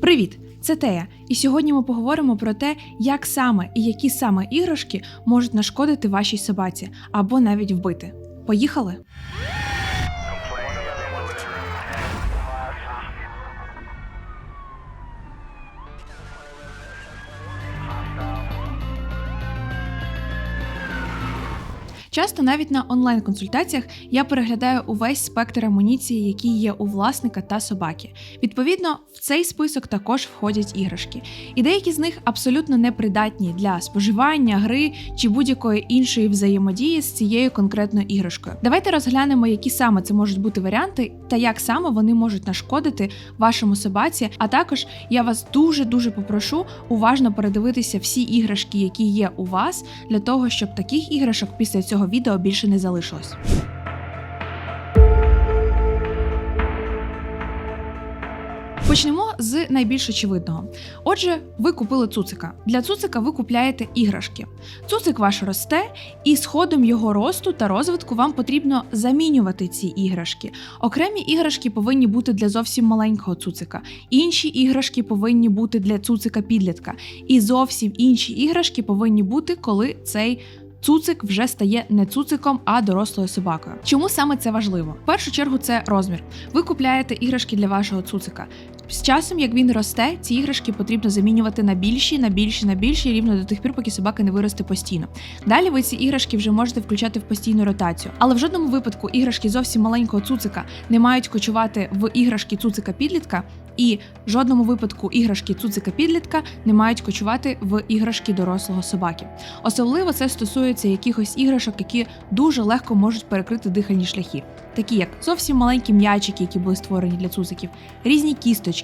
Привіт! Це Тея, і сьогодні ми поговоримо про те, як саме і які саме іграшки можуть нашкодити вашій собаці або навіть вбити. Поїхали! Часто навіть на онлайн-консультаціях я переглядаю увесь спектр амуніції, який є у власника та собаки. Відповідно, в цей список також входять іграшки, і деякі з них абсолютно непридатні для споживання, гри чи будь-якої іншої взаємодії з цією конкретною іграшкою. Давайте розглянемо, які саме це можуть бути варіанти, та як саме вони можуть нашкодити вашому собаці. А також я вас дуже дуже попрошу уважно передивитися всі іграшки, які є у вас, для того, щоб таких іграшок після цього відео більше не залишилось. Почнемо з найбільш очевидного. Отже, ви купили цуцика. Для цуцика ви купляєте іграшки. Цуцик ваш росте, і з ходом його росту та розвитку вам потрібно замінювати ці іграшки. Окремі іграшки повинні бути для зовсім маленького цуцика, інші іграшки повинні бути для цуцика підлітка, і зовсім інші іграшки повинні бути, коли цей Цуцик вже стає не цуциком, а дорослою собакою. Чому саме це важливо? В першу чергу це розмір. Ви купляєте іграшки для вашого цуцика. З часом, як він росте, ці іграшки потрібно замінювати на більші, на більші, на більші, рівно до тих пір, поки собака не виросте постійно. Далі ви ці іграшки вже можете включати в постійну ротацію. Але в жодному випадку іграшки зовсім маленького цуцика не мають кочувати в іграшки цуцика підлітка, і в жодному випадку іграшки цуцика підлітка не мають кочувати в іграшки дорослого собаки. Особливо це стосується якихось іграшок, які дуже легко можуть перекрити дихальні шляхи, такі як зовсім маленькі м'ячики, які були створені для цуциків, різні кісточки.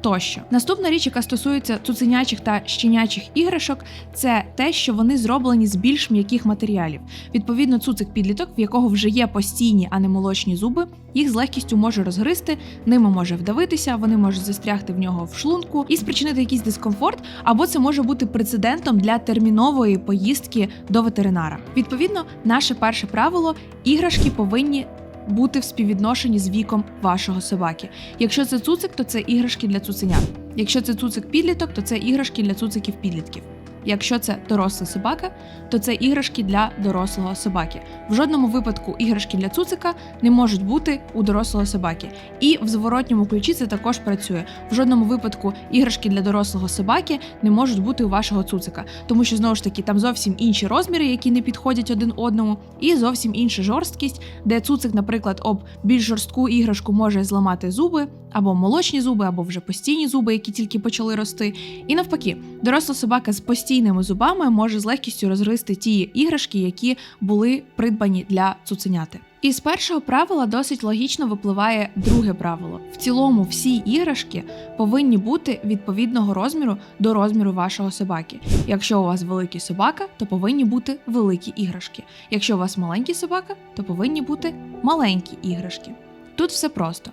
Тощо наступна річ, яка стосується цуценячих та щенячих іграшок, це те, що вони зроблені з більш м'яких матеріалів. Відповідно, цуцик підліток, в якого вже є постійні, а не молочні зуби, їх з легкістю може розгризти, ними може вдавитися, вони можуть застрягти в нього в шлунку і спричинити якийсь дискомфорт, або це може бути прецедентом для термінової поїздки до ветеринара. Відповідно, наше перше правило іграшки повинні бути в співвідношенні з віком вашого собаки. Якщо це цуцик, то це іграшки для цуценят. Якщо це цуцик підліток, то це іграшки для цуциків підлітків. Якщо це доросла собака, то це іграшки для дорослого собаки. В жодному випадку іграшки для цуцика не можуть бути у дорослого собаки. І в зворотньому ключі це також працює. В жодному випадку іграшки для дорослого собаки не можуть бути у вашого цуцика, тому що знову ж таки там зовсім інші розміри, які не підходять один одному, і зовсім інша жорсткість, де цуцик, наприклад, об більш жорстку іграшку може зламати зуби, або молочні зуби, або вже постійні зуби, які тільки почали рости. І навпаки, доросла собака з постійними зубами може з легкістю розгризти ті іграшки, які були придбані для цуценяти. І з першого правила досить логічно випливає друге правило. В цілому всі іграшки повинні бути відповідного розміру до розміру вашого собаки. Якщо у вас великий собака, то повинні бути великі іграшки. Якщо у вас маленький собака, то повинні бути маленькі іграшки. Тут все просто.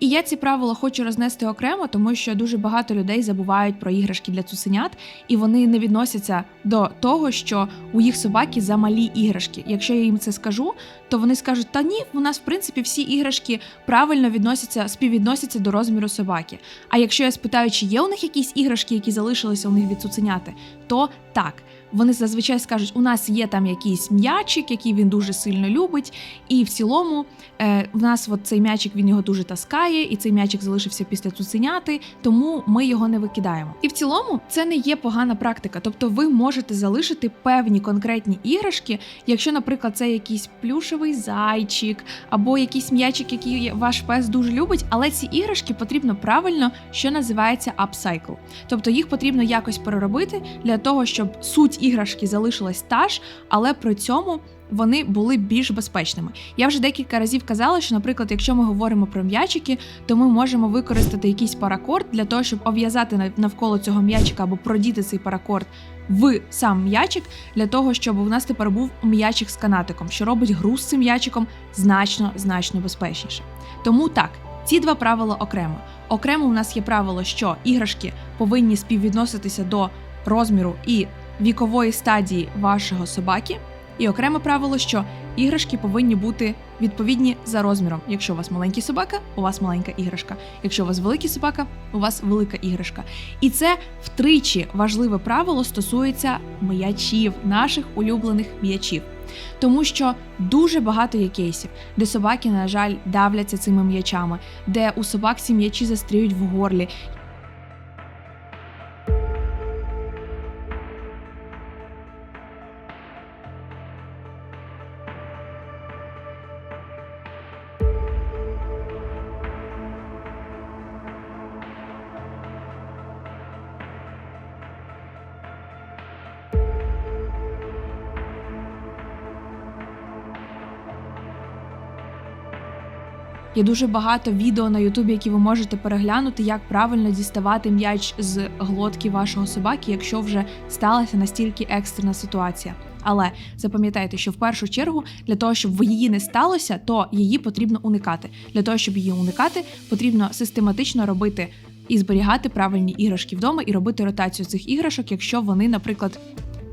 І я ці правила хочу рознести окремо, тому що дуже багато людей забувають про іграшки для цуценят, і вони не відносяться до того, що у їх собаки замалі іграшки. Якщо я їм це скажу, то вони скажуть: та ні, у нас в принципі всі іграшки правильно відносяться, співвідносяться до розміру собаки. А якщо я спитаю, чи є у них якісь іграшки, які залишилися у них від цуценяти, то так. Вони зазвичай скажуть, у нас є там якийсь м'ячик, який він дуже сильно любить, і в цілому е, в нас от цей м'ячик він його дуже таскає, і цей м'ячик залишився після цуценяти, тому ми його не викидаємо. І в цілому це не є погана практика. Тобто ви можете залишити певні конкретні іграшки, якщо, наприклад, це якийсь плюшевий зайчик або якийсь м'ячик, який ваш пес дуже любить, але ці іграшки потрібно правильно, що називається upcycle. Тобто їх потрібно якось переробити для того, щоб суть іграшки залишилась та ж, але при цьому вони були більш безпечними. Я вже декілька разів казала, що, наприклад, якщо ми говоримо про м'ячики, то ми можемо використати якийсь паракорд для того, щоб обв'язати навколо цього м'ячика або продіти цей паракорд в сам м'ячик, для того, щоб у нас тепер був м'ячик з канатиком, що робить гру з цим м'ячиком значно значно безпечніше. Тому так. Ці два правила окремо. Окремо у нас є правило, що іграшки повинні співвідноситися до розміру і вікової стадії вашого собаки. І окреме правило, що іграшки повинні бути відповідні за розміром. Якщо у вас маленький собака, у вас маленька іграшка. Якщо у вас великий собака, у вас велика іграшка. І це втричі важливе правило стосується м'ячів, наших улюблених м'ячів. Тому що дуже багато є кейсів, де собаки, на жаль, давляться цими м'ячами, де у собак ці м'ячі застріють в горлі. Є дуже багато відео на Ютубі, які ви можете переглянути, як правильно діставати м'яч з глотки вашого собаки, якщо вже сталася настільки екстрена ситуація. Але запам'ятайте, що в першу чергу для того, щоб її не сталося, то її потрібно уникати. Для того, щоб її уникати, потрібно систематично робити і зберігати правильні іграшки вдома і робити ротацію цих іграшок, якщо вони, наприклад,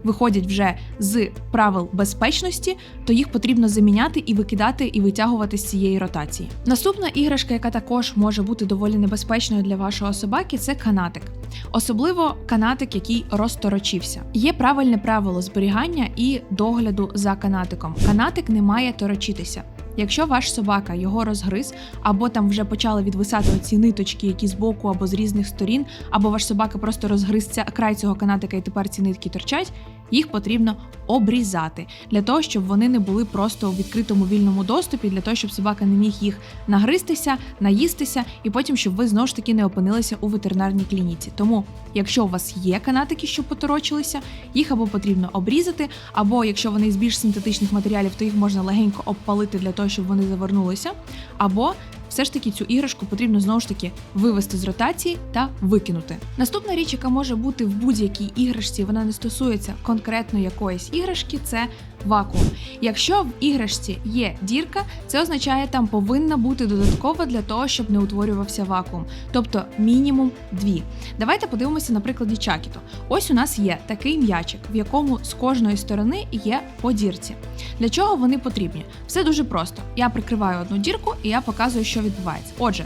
виходять вже з правил безпечності, то їх потрібно заміняти і викидати і витягувати з цієї ротації. Наступна іграшка, яка також може бути доволі небезпечною для вашого собаки, це канатик. Особливо канатик, який розторочився. Є правильне правило зберігання і догляду за канатиком. Канатик не має торочитися. Якщо ваш собака його розгриз, або там вже почали відвисати ці ниточки, які з боку або з різних сторін, або ваш собака просто розгриз край цього канатика і тепер ці нитки торчать, їх потрібно обрізати для того, щоб вони не були просто у відкритому вільному доступі, для того, щоб собака не міг їх нагристися, наїстися, і потім, щоб ви знову ж таки не опинилися у ветеринарній клініці. Тому, якщо у вас є канатики, що поторочилися, їх або потрібно обрізати, або якщо вони з більш синтетичних матеріалів, то їх можна легенько обпалити для того, щоб вони завернулися, або все ж таки цю іграшку потрібно знову ж таки вивести з ротації та викинути. Наступна річ, яка може бути в будь-якій іграшці, вона не стосується конкретно якоїсь іграшки, це вакуум. Якщо в іграшці є дірка, це означає, там повинна бути додаткова для того, щоб не утворювався вакуум, тобто мінімум дві. Давайте подивимося на прикладі чакіту. Ось у нас є такий м'ячик, в якому з кожної сторони є по дірці. Для чого вони потрібні? Все дуже просто. Я прикриваю одну дірку і я показую, що відбувається. Отже,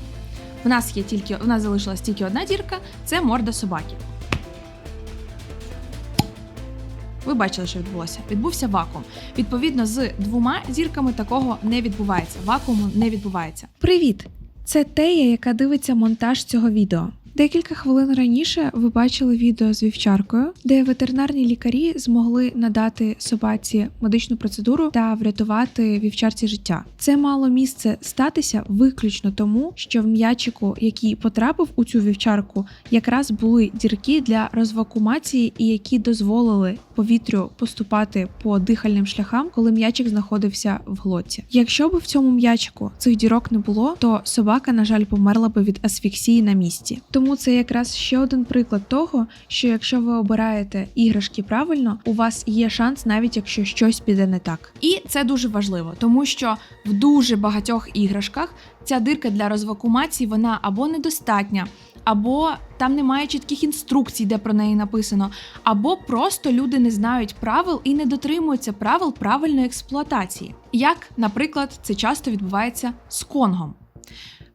в нас є тільки в нас залишилась тільки одна дірка, це морда собаки. Ви бачили, що відбулося. Відбувся вакуум. Відповідно, з двома зірками такого не відбувається. Вакууму не відбувається. Привіт! Це Тея, яка дивиться монтаж цього відео. Декілька хвилин раніше ви бачили відео з вівчаркою, де ветеринарні лікарі змогли надати собаці медичну процедуру та врятувати вівчарці життя. Це мало місце статися виключно тому, що в м'ячику, який потрапив у цю вівчарку, якраз були дірки для розвакумації, і які дозволили повітрю поступати по дихальним шляхам, коли м'ячик знаходився в глотці. Якщо б в цьому м'ячику цих дірок не було, то собака, на жаль, померла би від асфіксії на місці. Тому це якраз ще один приклад того, що якщо ви обираєте іграшки правильно, у вас є шанс, навіть якщо щось піде не так. І це дуже важливо, тому що в дуже багатьох іграшках ця дирка для розвакумації вона або недостатня. Або там немає чітких інструкцій, де про неї написано, або просто люди не знають правил і не дотримуються правил правильної експлуатації. Як, наприклад, це часто відбувається з конгом.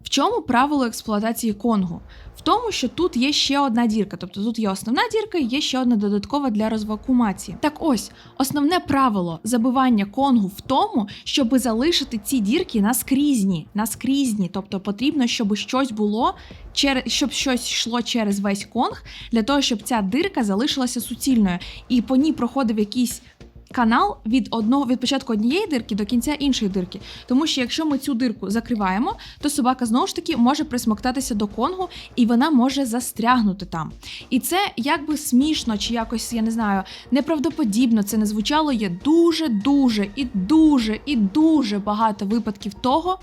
В чому правило експлуатації конгу? Тому, що тут є ще одна дірка, тобто тут є основна дірка і є ще одна додаткова для розвакумації. Так ось, основне правило забивання конгу в тому, щоб залишити ці дірки наскрізні, наскрізні. Тобто потрібно, щоб щось було через щоб щось йшло через весь конг, для того, щоб ця дирка залишилася суцільною, і по ній проходив якийсь канал від одного від початку однієї дирки до кінця іншої дирки. Тому що якщо ми цю дирку закриваємо, то собака знову ж таки може присмоктатися до конгу і вона може застрягнути там. І це якби смішно, чи якось я не знаю, неправдоподібно це не звучало. Є дуже, дуже і дуже і дуже багато випадків того,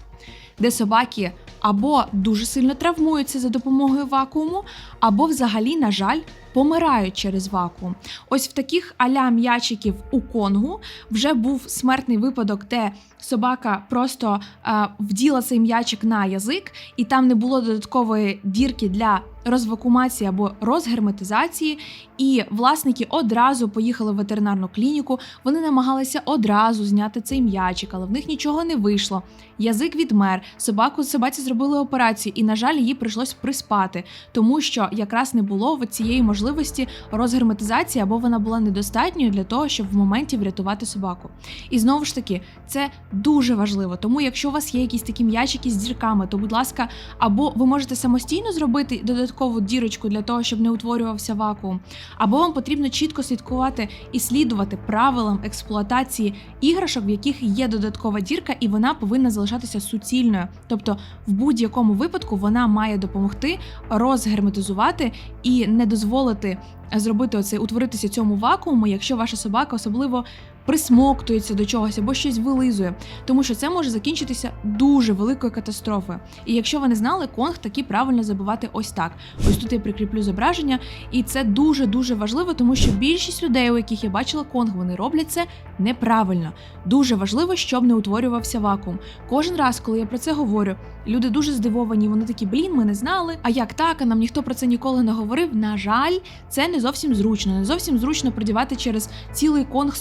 де собаки або дуже сильно травмуються за допомогою вакууму, або взагалі, на жаль, помирають через вакуум. Ось в таких аля м'ячиків у Конгу вже був смертний випадок, де собака просто е, вділа цей м'ячик на язик, і там не було додаткової дірки для розвакумації або розгерметизації. І власники одразу поїхали в ветеринарну клініку. Вони намагалися одразу зняти цей м'ячик, але в них нічого не вийшло. Язик відмер, собаку собаці зробили операцію, і, на жаль, її прийшлось приспати, тому що якраз не було цієї можливості розгерметизації, або вона була недостатньою для того, щоб в моменті врятувати собаку. І знову ж таки, це дуже важливо. Тому, якщо у вас є якісь такі м'ячики з дірками, то будь ласка, або ви можете самостійно зробити додаткову дірочку для того, щоб не утворювався вакуум, або вам потрібно чітко слідкувати і слідувати правилам експлуатації іграшок, в яких є додаткова дірка, і вона повинна залишатися суцільною. Тобто, в будь-якому випадку вона має допомогти розгерметизувати і не дозволити зробити оцей утворитися цьому вакууму, якщо ваша собака особливо присмоктується до чогось або щось вилизує, тому що це може закінчитися дуже великою катастрофою. І якщо ви не знали, конг такі правильно забивати ось так. Ось тут я прикріплю зображення, і це дуже дуже важливо, тому що більшість людей, у яких я бачила конг, вони роблять це неправильно. Дуже важливо, щоб не утворювався вакуум. Кожен раз, коли я про це говорю, люди дуже здивовані. Вони такі, блін, ми не знали. А як так? А нам ніхто про це ніколи не говорив. На жаль, це не зовсім зручно. Не зовсім зручно продівати через цілий конг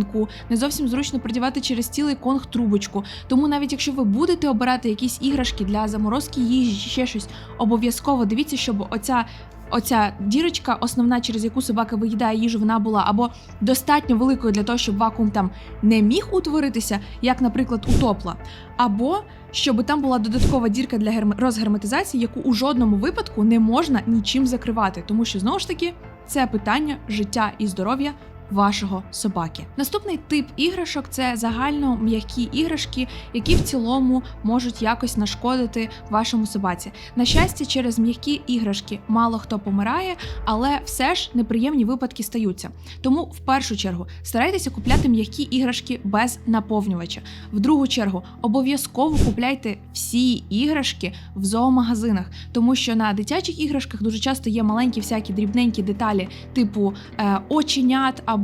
соломинку, не зовсім зручно продівати через цілий конг трубочку. Тому навіть якщо ви будете обирати якісь іграшки для заморозки їжі, ще щось, обов'язково дивіться, щоб оця. Оця дірочка, основна, через яку собака виїдає їжу, вона була або достатньо великою для того, щоб вакуум там не міг утворитися, як, наприклад, у топла, або щоб там була додаткова дірка для герме- розгерметизації, яку у жодному випадку не можна нічим закривати, тому що знову ж таки це питання життя і здоров'я вашого собаки. Наступний тип іграшок це загально м'які іграшки, які в цілому можуть якось нашкодити вашому собаці. На щастя, через м'які іграшки мало хто помирає, але все ж неприємні випадки стаються. Тому в першу чергу старайтеся купляти м'які іграшки без наповнювача. В другу чергу обов'язково купляйте всі іграшки в зоомагазинах, тому що на дитячих іграшках дуже часто є маленькі всякі дрібненькі деталі, типу е, оченят або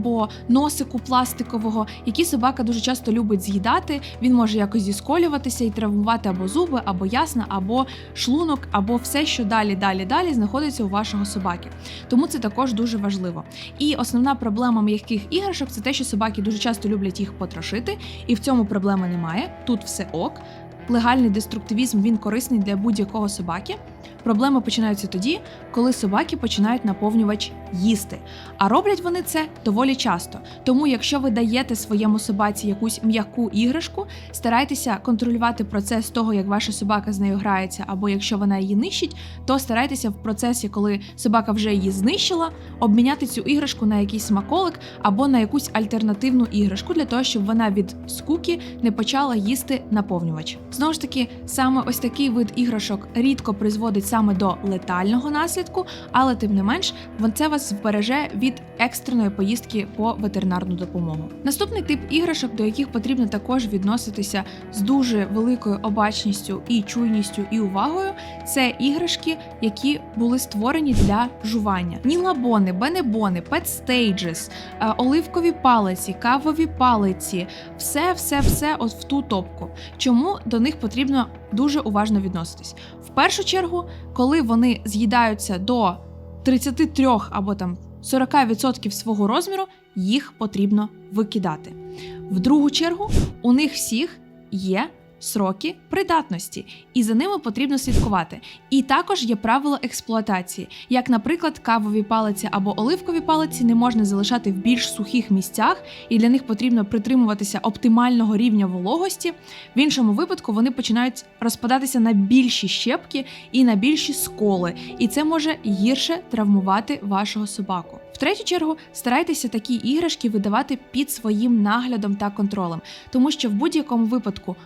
носику пластикового, які собака дуже часто любить з'їдати. Він може якось зісколюватися і травмувати або зуби, або ясна, або шлунок, або все, що далі, далі, далі знаходиться у вашого собаки. Тому це також дуже важливо. І основна проблема м'яких іграшок це те, що собаки дуже часто люблять їх потрошити, і в цьому проблеми немає. Тут все ок. Легальний деструктивізм він корисний для будь-якого собаки. Проблеми починаються тоді, коли собаки починають наповнювач їсти. А роблять вони це доволі часто. Тому, якщо ви даєте своєму собаці якусь м'яку іграшку, старайтеся контролювати процес того, як ваша собака з нею грається, або якщо вона її нищить, то старайтеся в процесі, коли собака вже її знищила, обміняти цю іграшку на якийсь смаколик або на якусь альтернативну іграшку для того, щоб вона від скуки не почала їсти наповнювач. Знову ж таки, саме ось такий вид іграшок рідко призводить саме до летального наслідку, але тим не менш, це вас вбереже від екстреної поїздки по ветеринарну допомогу. Наступний тип іграшок, до яких потрібно також відноситися з дуже великою обачністю і чуйністю і увагою, це іграшки, які були створені для жування. Нілабони, бенебони, петстейджес, оливкові палиці, кавові палиці, все, все, все от в ту топку. Чому до них потрібно дуже уважно відноситись? В першу чергу, коли вони з'їдаються до 33 або там 40% свого розміру, їх потрібно викидати. В другу чергу, у них всіх є сроки придатності, і за ними потрібно слідкувати. І також є правила експлуатації, як, наприклад, кавові палиці або оливкові палиці не можна залишати в більш сухих місцях, і для них потрібно притримуватися оптимального рівня вологості. В іншому випадку вони починають розпадатися на більші щепки і на більші сколи, і це може гірше травмувати вашого собаку. В третю чергу старайтеся такі іграшки видавати під своїм наглядом та контролем, тому що в будь-якому випадку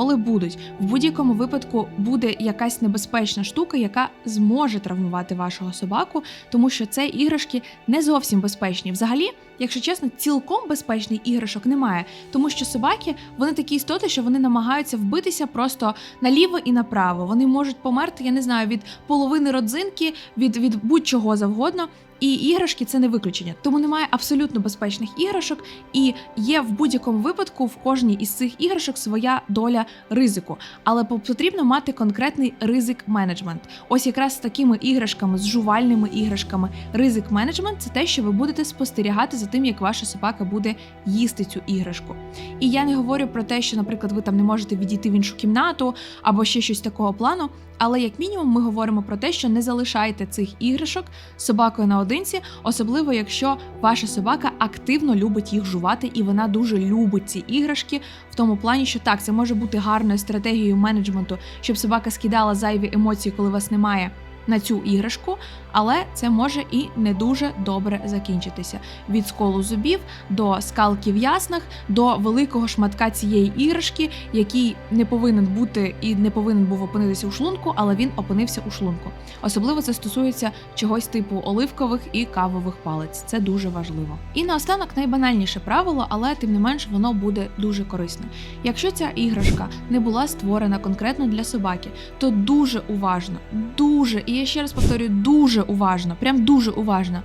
сколи будуть, в будь-якому випадку буде якась небезпечна штука, яка зможе травмувати вашого собаку, тому що це іграшки не зовсім безпечні. Взагалі, якщо чесно, цілком безпечних іграшок немає, тому що собаки вони такі істоти, що вони намагаються вбитися просто наліво і направо. Вони можуть померти, я не знаю, від половини родзинки, від, від будь-чого завгодно. І іграшки це не виключення, тому немає абсолютно безпечних іграшок, і є в будь-якому випадку в кожній із цих іграшок своя доля ризику. Але потрібно мати конкретний ризик менеджмент. Ось якраз з такими іграшками, з жувальними іграшками, ризик менеджмент це те, що ви будете спостерігати за тим, як ваша собака буде їсти цю іграшку. І я не говорю про те, що, наприклад, ви там не можете відійти в іншу кімнату або ще щось такого плану. Але як мінімум ми говоримо про те, що не залишайте цих іграшок собакою наодинці, особливо якщо ваша собака активно любить їх жувати, і вона дуже любить ці іграшки в тому плані, що так, це може бути гарною стратегією менеджменту, щоб собака скидала зайві емоції, коли вас немає. На цю іграшку, але це може і не дуже добре закінчитися. Від сколу зубів до скалки в яснах, до великого шматка цієї іграшки, який не повинен бути і не повинен був опинитися у шлунку, але він опинився у шлунку. Особливо це стосується чогось типу оливкових і кавових палець. Це дуже важливо. І наостанок найбанальніше правило, але тим не менш воно буде дуже корисне. Якщо ця іграшка не була створена конкретно для собаки, то дуже уважно, дуже, і я ще раз повторюю, дуже уважно, прям дуже уважно.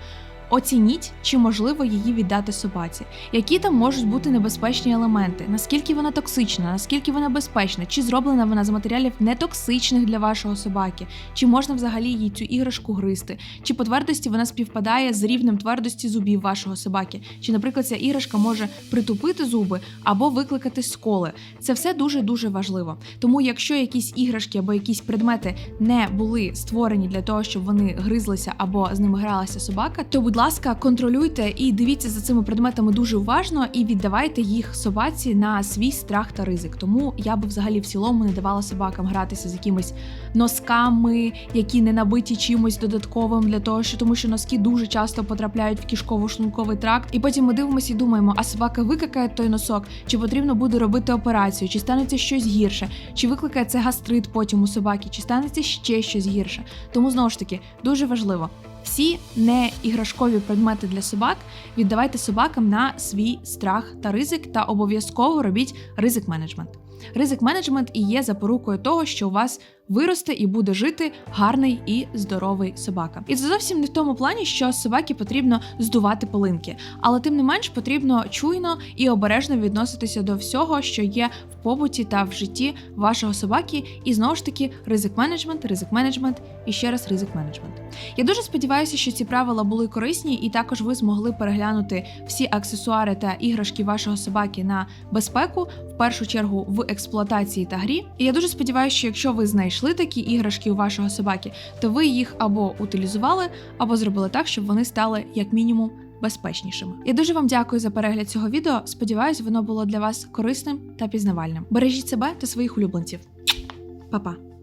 Оцініть, чи можливо її віддати собаці, які там можуть бути небезпечні елементи, наскільки вона токсична, наскільки вона безпечна, чи зроблена вона з матеріалів нетоксичних для вашого собаки, чи можна взагалі їй цю іграшку гризти, чи по твердості вона співпадає з рівнем твердості зубів вашого собаки, чи, наприклад, ця іграшка може притупити зуби або викликати сколи. Це все дуже дуже важливо. Тому, якщо якісь іграшки або якісь предмети не були створені для того, щоб вони гризлися або з ними гралася собака, то будь ласка, контролюйте і дивіться за цими предметами дуже уважно і віддавайте їх собаці на свій страх та ризик. Тому я би взагалі в цілому не давала собакам гратися з якимись носками, які не набиті чимось додатковим для того, що тому що носки дуже часто потрапляють в кишково-шлунковий тракт. І потім ми дивимося і думаємо, а собака викакає той носок, чи потрібно буде робити операцію, чи станеться щось гірше, чи викликає це гастрит потім у собаки, чи станеться ще щось гірше. Тому знову ж таки дуже важливо. Всі не іграшкові предмети для собак віддавайте собакам на свій страх та ризик, та обов'язково робіть ризик менеджмент. Ризик менеджмент і є запорукою того, що у вас виросте і буде жити гарний і здоровий собака. І це зовсім не в тому плані, що собаки потрібно здувати полинки, але тим не менш потрібно чуйно і обережно відноситися до всього, що є в побуті та в житті вашого собаки. І знову ж таки, ризик менеджмент, ризик менеджмент і ще раз ризик менеджмент. Я дуже сподіваюся, що ці правила були корисні, і також ви змогли переглянути всі аксесуари та іграшки вашого собаки на безпеку, в першу чергу в експлуатації та грі. І я дуже сподіваюся, що якщо ви знайшли такі іграшки у вашого собаки, то ви їх або утилізували, або зробили так, щоб вони стали як мінімум. Безпечнішими. Я дуже вам дякую за перегляд цього відео. Сподіваюсь, воно було для вас корисним та пізнавальним. Бережіть себе та своїх улюбленців. Па-па!